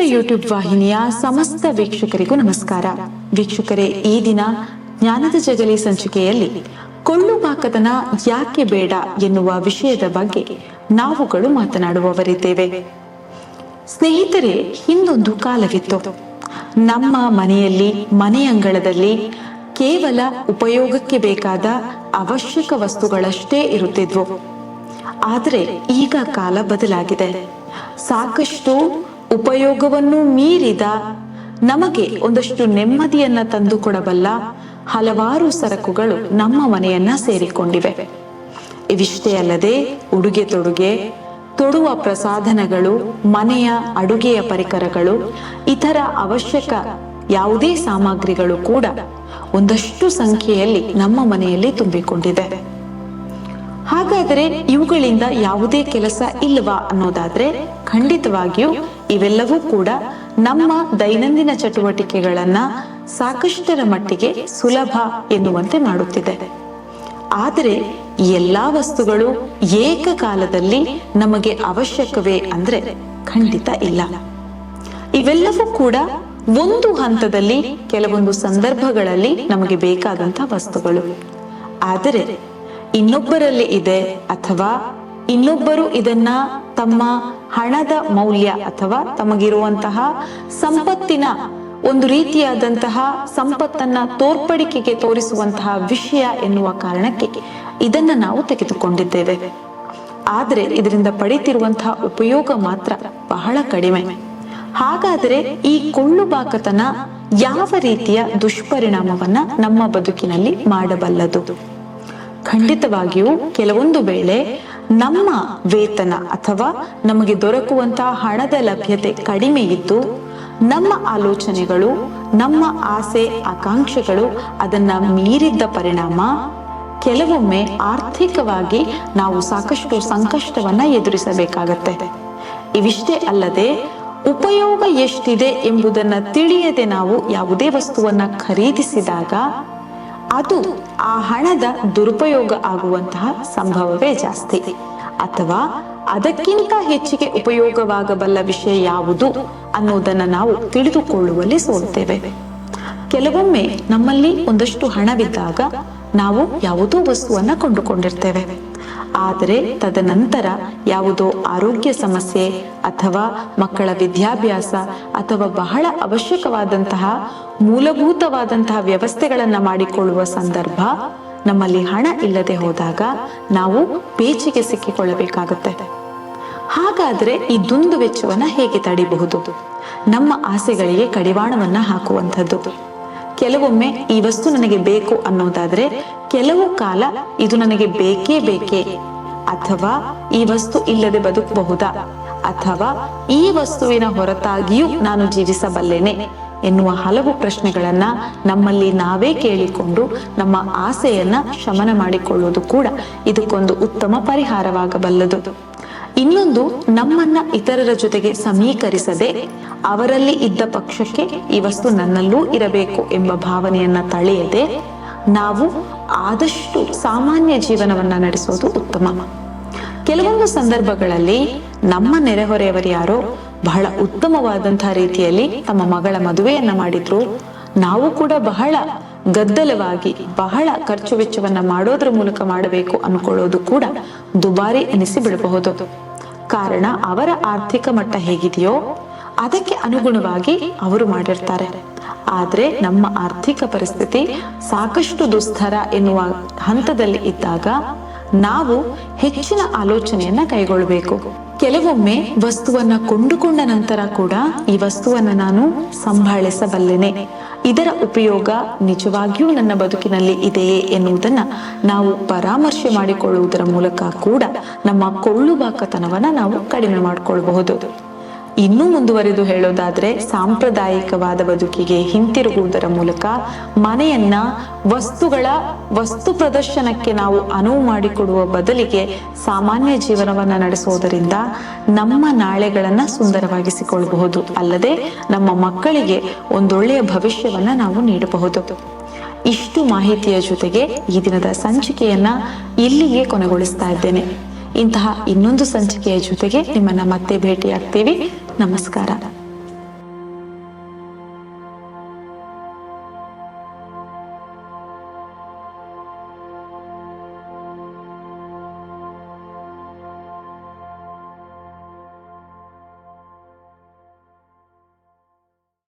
YouTube ವಾಹಿನಿಯ ಸಮಸ್ತ ವೀಕ್ಷಕರಿಗೂ ನಮಸ್ಕಾರ. ವೀಕ್ಷಕರೇ, ಈ ದಿನ ಜ್ಞಾನದ ಜಗಲಿ ಸಂಚಿಕೆಯಲ್ಲಿ ಕೊಳ್ಳು ಬಾಕದನ ಯಾಕೆ ಬೇಡ ಎನ್ನುವ ವಿಷಯದ ಬಗ್ಗೆ ನಾವುಗಳು ಮಾತನಾಡುವವರಿದ್ದೇವೆ. ಸ್ನೇಹಿತರೆ ಹಿಂದೊಂದು ಕಾಲವಿತ್ತು. ನಮ್ಮ ಮನೆಯಲ್ಲಿ ಮನೆಯಂಗಳದಲ್ಲಿ ಕೇವಲ ಉಪಯೋಗಕ್ಕೆ ಬೇಕಾದ ಅವಶ್ಯಕ ವಸ್ತುಗಳಷ್ಟೇ ಇರುತ್ತಿದ್ವು. ಆದರೆ ಈಗ ಕಾಲ ಬದಲಾಗಿದೆ. ಸಾಕಷ್ಟು ಉಪಯೋಗವನ್ನು ಮೀರಿದ ನಮಗೆ ಒಂದಷ್ಟು ನೆಮ್ಮದಿಯನ್ನ ತಂದುಕೊಡಬಲ್ಲ ಹಲವಾರು ಸರಕುಗಳು ನಮ್ಮ ಮನೆಯನ್ನ ಸೇರಿಕೊಂಡಿವೆ. ಇವಿಷ್ಟೇ ಅಲ್ಲದೆ ಉಡುಗೆ ತೊಡುಗೆ, ತೊಡುವ ಪ್ರಸಾಧನಗಳು, ಮನೆಯ ಅಡುಗೆಯ ಪರಿಕರಗಳು, ಇತರ ಅವಶ್ಯಕ ಯಾವುದೇ ಸಾಮಗ್ರಿಗಳು ಕೂಡ ಒಂದಷ್ಟು ಸಂಖ್ಯೆಯಲ್ಲಿ ನಮ್ಮ ಮನೆಯಲ್ಲಿ ತುಂಬಿಕೊಂಡಿದೆ. ಹಾಗಾದರೆ ಇವುಗಳಿಂದ ಯಾವುದೇ ಕೆಲಸ ಇಲ್ಲವಾ ಅನ್ನೋದಾದ್ರೆ ಖಂಡಿತವಾಗಿಯೂ ಇವೆಲ್ಲವೂ ಕೂಡ ನಮ್ಮ ದೈನಂದಿನ ಚಟುವಟಿಕೆಗಳನ್ನ ಸಾಕಷ್ಟರ ಮಟ್ಟಿಗೆ ಸುಲಭ ಎನ್ನುವಂತೆ ಮಾಡುತ್ತಿದೆ. ಆದರೆ ಎಲ್ಲಾ ವಸ್ತುಗಳು ಏಕಕಾಲದಲ್ಲಿ ನಮಗೆ ಅವಶ್ಯಕವೇ ಅಂದ್ರೆ ಖಂಡಿತ ಇಲ್ಲ. ಇವೆಲ್ಲವೂ ಕೂಡ ಒಂದು ಹಂತದಲ್ಲಿ ಕೆಲವೊಂದು ಸಂದರ್ಭಗಳಲ್ಲಿ ನಮಗೆ ಬೇಕಾದಂತ ವಸ್ತುಗಳು. ಆದರೆ ಇನ್ನೊಬ್ಬರಲ್ಲಿ ಇದೆ ಅಥವಾ ಇನ್ನೊಬ್ಬರು ಇದನ್ನ ತಮ್ಮ ಹಣದ ಮೌಲ್ಯ ಅಥವಾ ತಮಗಿರುವಂತಹ ಸಂಪತ್ತಿನ ಒಂದು ರೀತಿಯಾದಂತಹ ಸಂಪತ್ತನ್ನ ತೋರ್ಪಡಿಕೆಗೆ ತೋರಿಸುವಂತಹ ವಿಷಯ ಎನ್ನುವ ಕಾರಣಕ್ಕೆ ಇದನ್ನ ನಾವು ತೆಗೆದುಕೊಂಡಿದ್ದೇವೆ. ಆದರೆ ಇದರಿಂದ ಪಡೆಯುತ್ತಿರುವಂತಹ ಉಪಯೋಗ ಮಾತ್ರ ಬಹಳ ಕಡಿಮೆ. ಹಾಗಾದರೆ ಈ ಕೊಳ್ಳುಬಾಕತನ ಯಾವ ರೀತಿಯ ದುಷ್ಪರಿಣಾಮವನ್ನ ನಮ್ಮ ಬದುಕಿನಲ್ಲಿ ಮಾಡಬಲ್ಲದು? ಖಂಡಿತವಾಗಿಯೂ ಕೆಲವೊಂದು ವೇಳೆ ನಮ್ಮ ವೇತನ ಅಥವಾ ನಮಗೆ ದೊರಕುವಂತಹ ಹಣದ ಲಭ್ಯತೆ ಕಡಿಮೆ ಇದ್ದು, ನಮ್ಮ ಆಲೋಚನೆಗಳು, ನಮ್ಮ ಆಸೆ, ಆಕಾಂಕ್ಷೆಗಳು ಅದನ್ನ ಮೀರಿದ್ದ ಪರಿಣಾಮ ಕೆಲವೊಮ್ಮೆ ಆರ್ಥಿಕವಾಗಿ ನಾವು ಸಾಕಷ್ಟು ಸಂಕಷ್ಟವನ್ನ ಎದುರಿಸಬೇಕಾಗತ್ತೆ. ಇವಿಷ್ಟೇ ಅಲ್ಲದೆ ಉಪಯೋಗ ಎಷ್ಟಿದೆ ಎಂಬುದನ್ನ ತಿಳಿಯದೆ ನಾವು ಯಾವುದೇ ವಸ್ತುವನ್ನ ಖರೀದಿಸಿದಾಗ ಅದು ಆ ಹಣದ ದುರುಪಯೋಗ ಆಗುವಂತಹ ಸಂಭವವೇ ಜಾಸ್ತಿ. ಅಥವಾ ಅದಕ್ಕಿಂತ ಹೆಚ್ಚಿಗೆ ಉಪಯೋಗವಾಗಬಲ್ಲ ವಿಷಯ ಯಾವುದು ಅನ್ನೋದನ್ನ ನಾವು ತಿಳಿದುಕೊಳ್ಳುವಲ್ಲಿ ಸೋಲ್ತೇವೆ. ಕೆಲವೊಮ್ಮೆ ನಮ್ಮಲ್ಲಿ ಒಂದಷ್ಟು ಹಣವಿದ್ದಾಗ ನಾವು ಯಾವುದೋ ವಸ್ತುವನ್ನ ಕೊಂಡುಕೊಂಡಿರ್ತೇವೆ. ಆದರೆ ತದನಂತರ ಯಾವುದೋ ಆರೋಗ್ಯ ಸಮಸ್ಯೆ ಅಥವಾ ಮಕ್ಕಳ ವಿದ್ಯಾಭ್ಯಾಸ ಅಥವಾ ಬಹಳ ಅವಶ್ಯಕವಾದಂತಹ ಮೂಲಭೂತವಾದಂತಹ ವ್ಯವಸ್ಥೆಗಳನ್ನು ಮಾಡಿಕೊಳ್ಳುವ ಸಂದರ್ಭ ನಮ್ಮಲ್ಲಿ ಹಣ ಇಲ್ಲದೆ ಹೋದಾಗ ನಾವು ಪೇಚಿಗೆ ಸಿಕ್ಕಿಕೊಳ್ಳಬೇಕಾಗುತ್ತೆ. ಹಾಗಾದ್ರೆ ಈ ದುಂದು ವೆಚ್ಚವನ್ನ ಹೇಗೆ ತಡೆಯಬಹುದು ನಮ್ಮ ಆಸೆಗಳಿಗೆ ಕಡಿವಾಣವನ್ನ ಹಾಕುವಂಥದ್ದು. ಕೆಲವೊಮ್ಮೆ ಈ ವಸ್ತು ನನಗೆ ಬೇಕು ಅನ್ನೋದಾದ್ರೆ ಕೆಲವು ಕಾಲ ಇದು ನನಗೆ ಬೇಕೇ ಬೇಕೇ. ಅಥವಾ ಈ ವಸ್ತು ಇಲ್ಲದೆ ಬದುಕಬಹುದಾ? ಅಥವಾ ಈ ವಸ್ತುವಿನ ಹೊರತಾಗಿಯೂ ನಾನು ಜೀವಿಸಬಲ್ಲೇನೆ? ಎನ್ನುವ ಹಲವು ಪ್ರಶ್ನೆಗಳನ್ನ ನಮ್ಮಲ್ಲಿ ನಾವೇ ಕೇಳಿಕೊಂಡು ನಮ್ಮ ಆಸೆಯನ್ನ ಶಮನ ಮಾಡಿಕೊಳ್ಳುವುದು ಕೂಡ ಇದಕ್ಕೊಂದು ಉತ್ತಮ ಪರಿಹಾರವಾಗಬಲ್ಲದು. ಇನ್ನೊಂದು ನಮ್ಮನ್ನ ಇತರರ ಜೊತೆಗೆ ಸಮೀಕರಿಸದೆ ಅವರಲ್ಲಿ ಇದ್ದ ಪಕ್ಷಕ್ಕೆ ಈ ವಸ್ತು ನನ್ನಲ್ಲೂ ಇರಬೇಕು ಎಂಬ ಭಾವನೆಯನ್ನ ತಳೆಯದೆ ನಾವು ಆದಷ್ಟು ಸಾಮಾನ್ಯ ಜೀವನವನ್ನ ನಡೆಸೋದು ಉತ್ತಮ. ಕೆಲವೊಂದು ಸಂದರ್ಭಗಳಲ್ಲಿ ನಮ್ಮ ನೆರೆಹೊರೆಯವರು ಯಾರೋ ಬಹಳ ಉತ್ತಮವಾದಂತಹ ರೀತಿಯಲ್ಲಿ ತಮ್ಮ ಮಗಳ ಮದುವೆಯನ್ನ ಮಾಡಿದ್ರು. ನಾವು ಕೂಡ ಬಹಳ ಗದ್ದಲವಾಗಿ ಬಹಳ ಖರ್ಚು ವೆಚ್ಚವನ್ನ ಮಾಡೋದ್ರ ಮೂಲಕ ಮಾಡಬೇಕು ಅನ್ಕೊಳ್ಳೋದು ಕೂಡ ದುಬಾರಿ ಅನಿಸಿ ಬಿಡಬಹುದು ಕಾರಣ ಅವರ ಆರ್ಥಿಕ ಮಟ್ಟ ಹೇಗಿದೆಯೋ ಅದಕ್ಕೆ ಅನುಗುಣವಾಗಿ ಅವರು ಮಾಡಿರ್ತಾರೆ. ಆದ್ರೆ ನಮ್ಮ ಆರ್ಥಿಕ ಪರಿಸ್ಥಿತಿ ಸಾಕಷ್ಟು ದುಸ್ತರ ಎನ್ನುವ ಹಂತದಲ್ಲಿ ಇದ್ದಾಗ ನಾವು ಹೆಚ್ಚಿನ ಆಲೋಚನೆಯನ್ನ ಕೈಗೊಳ್ಳಬೇಕು ಕೆಲವೊಮ್ಮೆ ವಸ್ತುವನ್ನ ಕೊಂಡುಕೊಂಡ ನಂತರ ಕೂಡ ಈ ವಸ್ತುವನ್ನ ನಾನು ಸಂಭಾಳಿಸಬಲ್ಲೆನೆ. ಇದರ ಉಪಯೋಗ ನಿಜವಾಗಿಯೂ ನನ್ನ ಬದುಕಿನಲ್ಲಿ ಇದೆಯೇ ಎನ್ನುವುದನ್ನ ನಾವು ಪರಾಮರ್ಶೆ ಮಾಡಿಕೊಳ್ಳುವುದರ ಮೂಲಕ ಕೂಡ ನಮ್ಮ ಕೊಳ್ಳುಬಾಕತನವನ್ನ ನಾವು ಕಡಿಮೆ ಮಾಡಿಕೊಳ್ಳಬಹುದು ಇನ್ನೂ ಮುಂದುವರೆದು ಹೇಳೋದಾದ್ರೆ ಸಾಂಪ್ರದಾಯಿಕವಾದ ಬದುಕಿಗೆ ಹಿಂತಿರುಗುವುದರ ಮೂಲಕ ಮನೆಯನ್ನ ವಸ್ತುಗಳ ವಸ್ತು ಪ್ರದರ್ಶನಕ್ಕೆ ನಾವು ಅನುವು ಮಾಡಿಕೊಡುವ ಬದಲಿಗೆ ಸಾಮಾನ್ಯ ಜೀವನವನ್ನ ನಡೆಸುವುದರಿಂದ ನಮ್ಮ ನಾಳೆಗಳನ್ನ ಸುಂದರವಾಗಿಸಿಕೊಳ್ಳಬಹುದು ಅಲ್ಲದೆ ನಮ್ಮ ಮಕ್ಕಳಿಗೆ ಒಂದೊಳ್ಳೆಯ ಭವಿಷ್ಯವನ್ನ ನಾವು ನೀಡಬಹುದು. ಇಷ್ಟು ಮಾಹಿತಿಯ ಜೊತೆಗೆ ಈ ದಿನದ ಸಂಚಿಕೆಯನ್ನ ಇಲ್ಲಿಗೆ ಕೊನೆಗೊಳಿಸ್ತಾ ಇದ್ದೇನೆ. ಇಂತಹ ಇನ್ನೊಂದು ಸಂಚಿಕೆಯ ಜೊತೆಗೆ ನಿಮ್ಮನ್ನ ಮತ್ತೆ ಭೇಟಿಯಾಗ್ತೀವಿ. ನಮಸ್ಕಾರ.